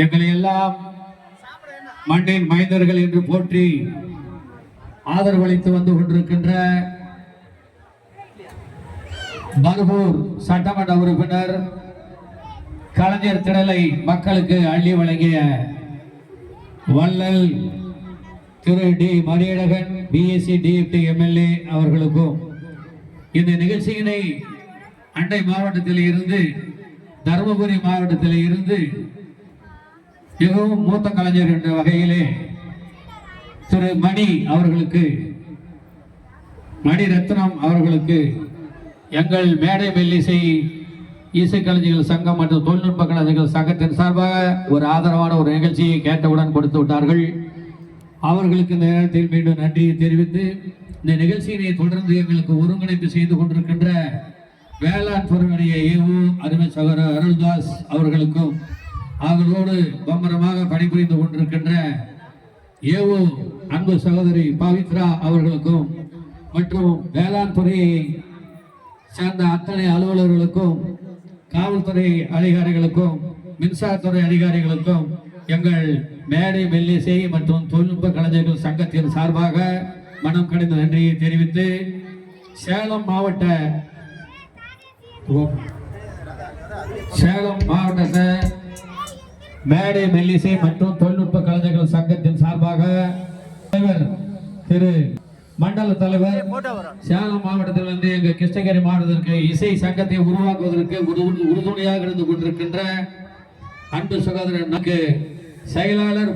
எங்களை எல்லாம் மண்ணின் மைந்தர்கள் என்று போற்றி ஆதரவளித்து வந்து கொண்டிருக்கின்ற மருகூர் சட்டமன்ற உறுப்பினர் கலைஞர் திடலை மக்களுக்கு அள்ளி வழங்கிய வள்ளல் திரு T Mariyazhagan BSc DFT MLA அவர்களுக்கும் இந்த நிகழ்ச்சியினை அண்டை மாவட்டத்தில் இருந்து தருமபுரி மாவட்டத்தில் இருந்து மிகவும் மூத்த கலைஞர் என்ற வகையிலே திரு மணி அவர்களுக்கு மணி ரத்னம் அவர்களுக்கு எங்கள் மேடை மெல்லிசை இசைக்கலைஞர்கள் சங்கம் மற்றும் தொழில்நுட்ப கலைஞர்கள் சங்கத்தின் சார்பாக ஒரு ஆதரவான ஒரு நிகழ்ச்சியை கேட்டவுடன் கொடுத்து விட்டார்கள். அவர்களுக்கு இந்த நேரத்தில் மீண்டும் நன்றியை தெரிவித்து இந்த நிகழ்ச்சியினை தொடர்ந்து எங்களுக்கு ஒருங்கிணைப்பு செய்து கொண்டிருக்கின்ற வேளாண் துறையுடைய ஏவு அருமை சகோதரர் அருள்தாஸ் அவர்களுக்கும் அவர்களோடு பம்பரமாக பணிபுரிந்து கொண்டிருக்கின்ற ஏவோ அன்பு சகோதரி பவித்ரா அவர்களுக்கும் மற்றும் வேளாண் துறையை சேர்ந்த அத்தனை அலுவலர்களுக்கும் காவல்துறை அதிகாரிகளுக்கும் மின்சாரத்துறை அதிகாரிகளுக்கும் எங்கள் மேடை மெல்லிசை மற்றும் தொழில்நுட்ப கலைஞர்கள் சங்கத்தின் சார்பாக மனம் கணிந்த நன்றியை தெரிவித்து சேலம் மாவட்ட சேலம் மாவட்டத்தை மேடை மெல்லிசை மற்றும் தொழில்நுட்ப கலைஞர்கள் சங்கத்தின் சார்பாக தலைவர் திரு மண்டல தலைவர் சேலம் மாவட்டத்திலிருந்து எங்க கிருஷ்ணகிரி மாவட்டத்திற்கு இசை சங்கத்தை உருவாக்குவதற்கு உறு- உறுதுணையாக இருந்து கொண்டிருக்கின்ற அன்பு சகோதரர் நமக்கு செயலாளர்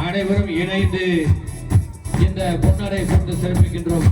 அனைவரும் இணைந்து இந்த பொன்னரை போட்டு சிறப்பிக்கின்றோம்.